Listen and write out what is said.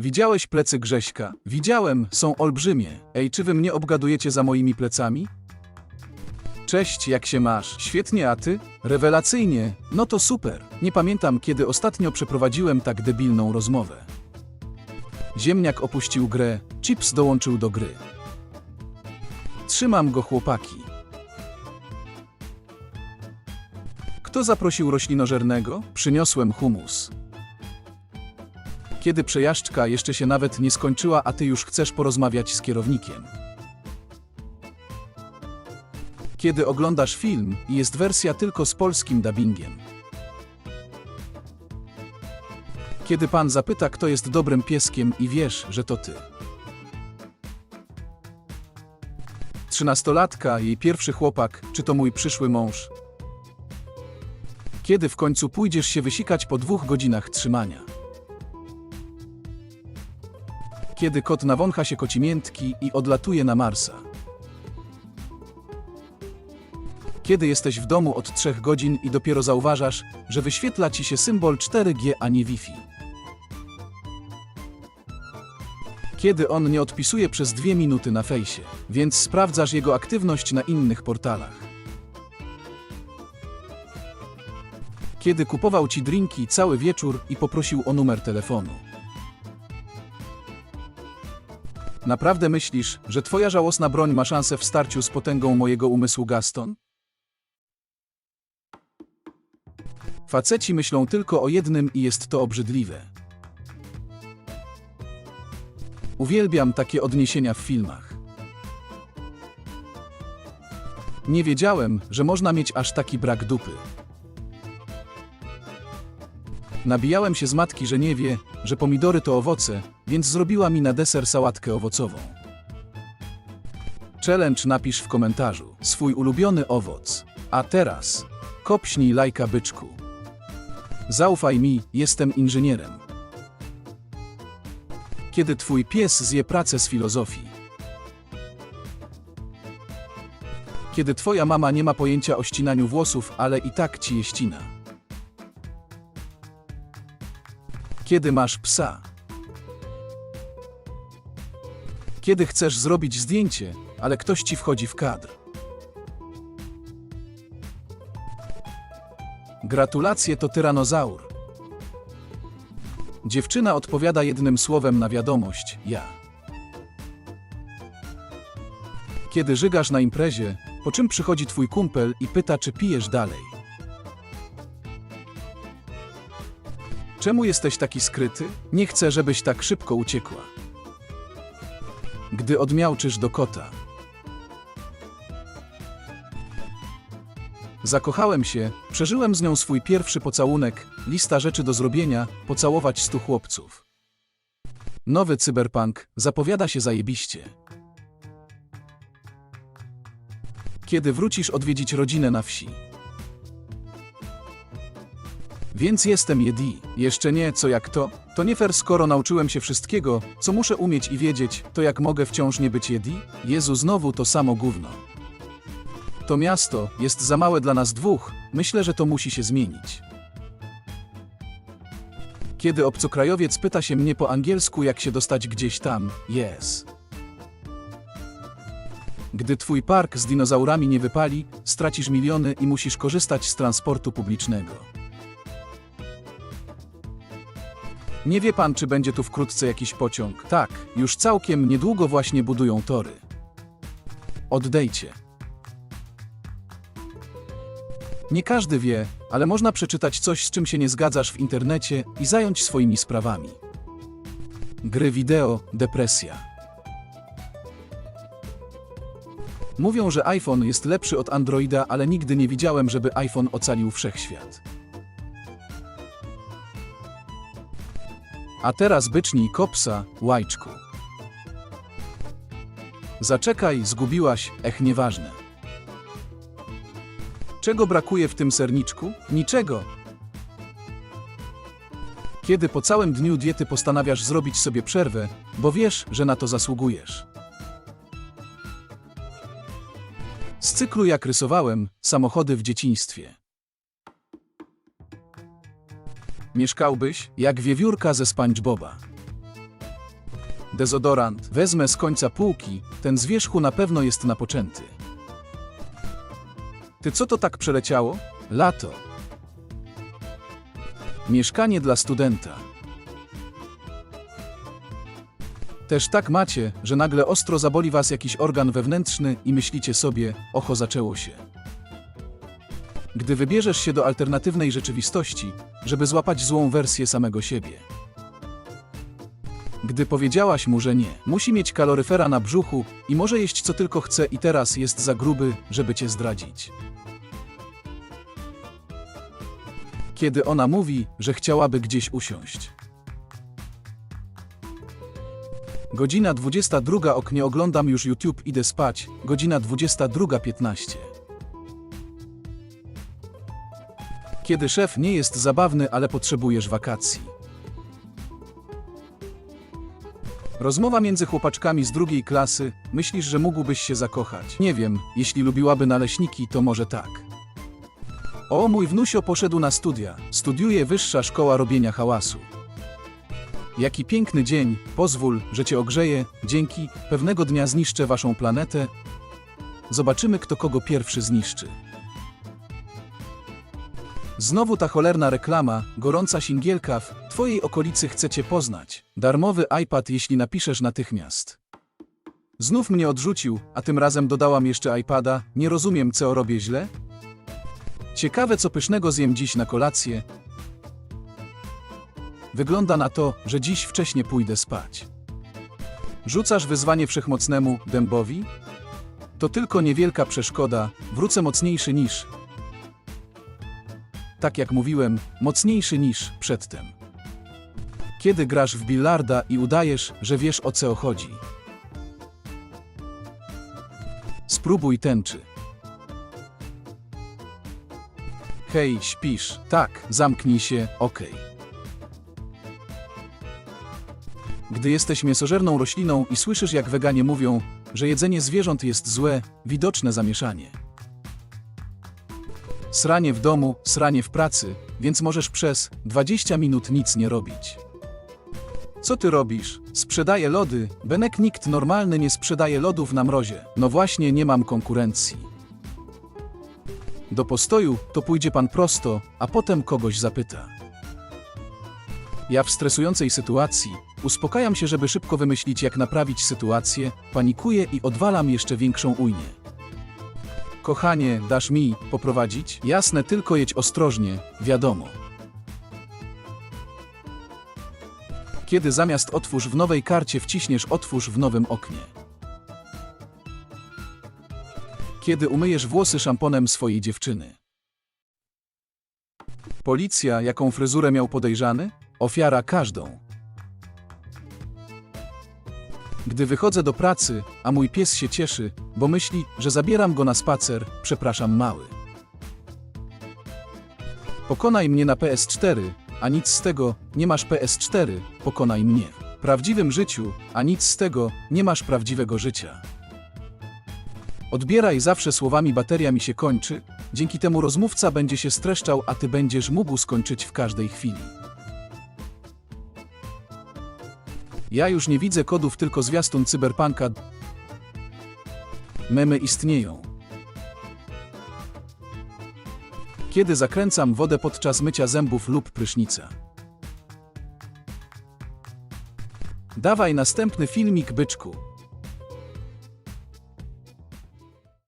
Widziałeś plecy Grześka? Widziałem, są olbrzymie. Ej, czy wy mnie obgadujecie za moimi plecami? Cześć, jak się masz? Świetnie, a ty? Rewelacyjnie. No to super. Nie pamiętam, kiedy ostatnio przeprowadziłem tak debilną rozmowę. Ziemniak opuścił grę, Chips dołączył do gry. Trzymam go, chłopaki. Kto zaprosił roślinożernego? Przyniosłem humus. Kiedy przejażdżka jeszcze się nawet nie skończyła, a ty już chcesz porozmawiać z kierownikiem. Kiedy oglądasz film i jest wersja tylko z polskim dubbingiem. Kiedy pan zapyta, kto jest dobrym pieskiem i wiesz, że to ty. Trzynastolatka, jej pierwszy chłopak, czy to mój przyszły mąż? Kiedy w końcu pójdziesz się wysikać po dwóch godzinach trzymania? Kiedy kot nawącha się kocimiętki i odlatuje na Marsa? Kiedy jesteś w domu od trzech godzin i dopiero zauważasz, że wyświetla ci się symbol 4G, a nie Wi-Fi? Kiedy on nie odpisuje przez dwie minuty na fejsie, więc sprawdzasz jego aktywność na innych portalach. Kiedy kupował ci drinki cały wieczór i poprosił o numer telefonu. Naprawdę myślisz, że twoja żałosna broń ma szansę w starciu z potęgą mojego umysłu Gaston? Faceci myślą tylko o jednym i jest to obrzydliwe. Uwielbiam takie odniesienia w filmach. Nie wiedziałem, że można mieć aż taki brak dupy. Nabijałem się z matki, że nie wie, że pomidory to owoce, więc zrobiła mi na deser sałatkę owocową. Challenge napisz w komentarzu swój ulubiony owoc. A teraz kopśnij lajka byczku. Zaufaj mi, jestem inżynierem. Kiedy twój pies zje pracę z filozofii. Kiedy twoja mama nie ma pojęcia o ścinaniu włosów, ale i tak ci je ścina. Kiedy masz psa. Kiedy chcesz zrobić zdjęcie, ale ktoś ci wchodzi w kadr. Gratulacje to tyranozaur. Dziewczyna odpowiada jednym słowem na wiadomość ja. Kiedy żygasz na imprezie, po czym przychodzi twój kumpel i pyta, czy pijesz dalej. Czemu jesteś taki skryty? Nie chcę, żebyś tak szybko uciekła. Gdy odmiałczysz do kota. Zakochałem się, przeżyłem z nią swój pierwszy pocałunek, lista rzeczy do zrobienia, pocałować stu chłopców. Nowy cyberpunk zapowiada się zajebiście. Kiedy wrócisz odwiedzić rodzinę na wsi. Więc jestem Jedi. Jeszcze nie, co jak to? To nie fair, skoro nauczyłem się wszystkiego, co muszę umieć i wiedzieć, to jak mogę wciąż nie być Jedi? Jezu, znowu to samo gówno. To miasto jest za małe dla nas dwóch, myślę, że to musi się zmienić. Kiedy obcokrajowiec pyta się mnie po angielsku, jak się dostać gdzieś tam, yes. Gdy twój park z dinozaurami nie wypali, stracisz miliony i musisz korzystać z transportu publicznego. Nie wie pan, czy będzie tu wkrótce jakiś pociąg. Tak, już całkiem niedługo właśnie budują tory. Oddejcie. Nie każdy wie, ale można przeczytać coś, z czym się nie zgadzasz w internecie i zająć swoimi sprawami. Gry wideo, depresja. Mówią, że iPhone jest lepszy od Androida, ale nigdy nie widziałem, żeby iPhone ocalił wszechświat. A teraz bycznij kopsa, łajczku. Zaczekaj, zgubiłaś, ech nieważne. Czego brakuje w tym serniczku? Niczego. Kiedy po całym dniu diety postanawiasz zrobić sobie przerwę, bo wiesz, że na to zasługujesz. Z cyklu jak rysowałem, samochody w dzieciństwie. Mieszkałbyś jak wiewiórka ze SpongeBoba. dezodorant. Wezmę z końca półki, ten z wierzchu na pewno jest napoczęty. Ty co to tak przeleciało? Lato. Mieszkanie dla studenta. Też tak macie, że nagle ostro zaboli was jakiś organ wewnętrzny i myślicie sobie, oho zaczęło się. Gdy wybierzesz się do alternatywnej rzeczywistości, żeby złapać złą wersję samego siebie. Gdy powiedziałaś mu, że nie, musi mieć kaloryfera na brzuchu i może jeść co tylko chce i teraz jest za gruby, żeby cię zdradzić. Kiedy ona mówi, że chciałaby gdzieś usiąść. Godzina 22 oknie oglądam już YouTube, idę spać. Godzina 22.15. Kiedy szef nie jest zabawny, ale potrzebujesz wakacji. Rozmowa między chłopaczkami z drugiej klasy. Myślisz, że mógłbyś się zakochać? Nie wiem, jeśli lubiłaby naleśniki, to może tak. O, mój wnusio poszedł na studia. Studiuje wyższa szkoła robienia hałasu. Jaki piękny dzień, pozwól, że cię ogrzeję, dzięki, pewnego dnia zniszczę waszą planetę. Zobaczymy, kto kogo pierwszy zniszczy. Znowu ta cholerna reklama, gorąca singielka w twojej okolicy chcecie poznać. Darmowy iPad, jeśli napiszesz natychmiast. Znów mnie odrzucił, a tym razem dodałam jeszcze iPada, nie rozumiem, co robię źle? Ciekawe, co pysznego zjem dziś na kolację. Wygląda na to, że dziś wcześnie pójdę spać. Rzucasz wyzwanie wszechmocnemu dębowi? To tylko niewielka przeszkoda, wrócę mocniejszy niż. Tak jak mówiłem, mocniejszy niż przedtem. Kiedy grasz w billarda i udajesz, że wiesz o co chodzi. Spróbuj tęczy. Hej, śpisz? Tak, zamknij się, okej. Gdy jesteś mięsożerną rośliną i słyszysz, jak weganie mówią, że jedzenie zwierząt jest złe, widoczne zamieszanie. Sranie w domu, sranie w pracy, więc możesz przez 20 minut nic nie robić. Co ty robisz? Sprzedaję lody. Benek nikt normalny nie sprzedaje lodów na mrozie. No właśnie, nie mam konkurencji. Do postoju to pójdzie pan prosto, a potem kogoś zapyta. Ja w stresującej sytuacji uspokajam się, żeby szybko wymyślić, jak naprawić sytuację, panikuję i odwalam jeszcze większą ujnie. Kochanie, dasz mi poprowadzić? Jasne, tylko jedź ostrożnie, wiadomo. Kiedy zamiast otwórz w nowej karcie wciśniesz otwórz w nowym oknie. Kiedy umyjesz włosy szamponem swojej dziewczyny. Policja, jaką fryzurę miał podejrzany? Ofiara każdą. Gdy wychodzę do pracy, a mój pies się cieszy, bo myśli, że zabieram go na spacer, przepraszam mały. Pokonaj mnie na PS4, a nic z tego, nie masz PS4, pokonaj mnie. W prawdziwym życiu, a nic z tego, nie masz prawdziwego życia. Odbieraj zawsze słowami bateria mi się kończy, dzięki temu rozmówca będzie się streszczał, a ty będziesz mógł skończyć w każdej chwili. Ja już nie widzę kodów, tylko zwiastun cyberpunka. Memy istnieją. Kiedy zakręcam wodę podczas mycia zębów lub prysznica. Dawaj następny filmik, byczku.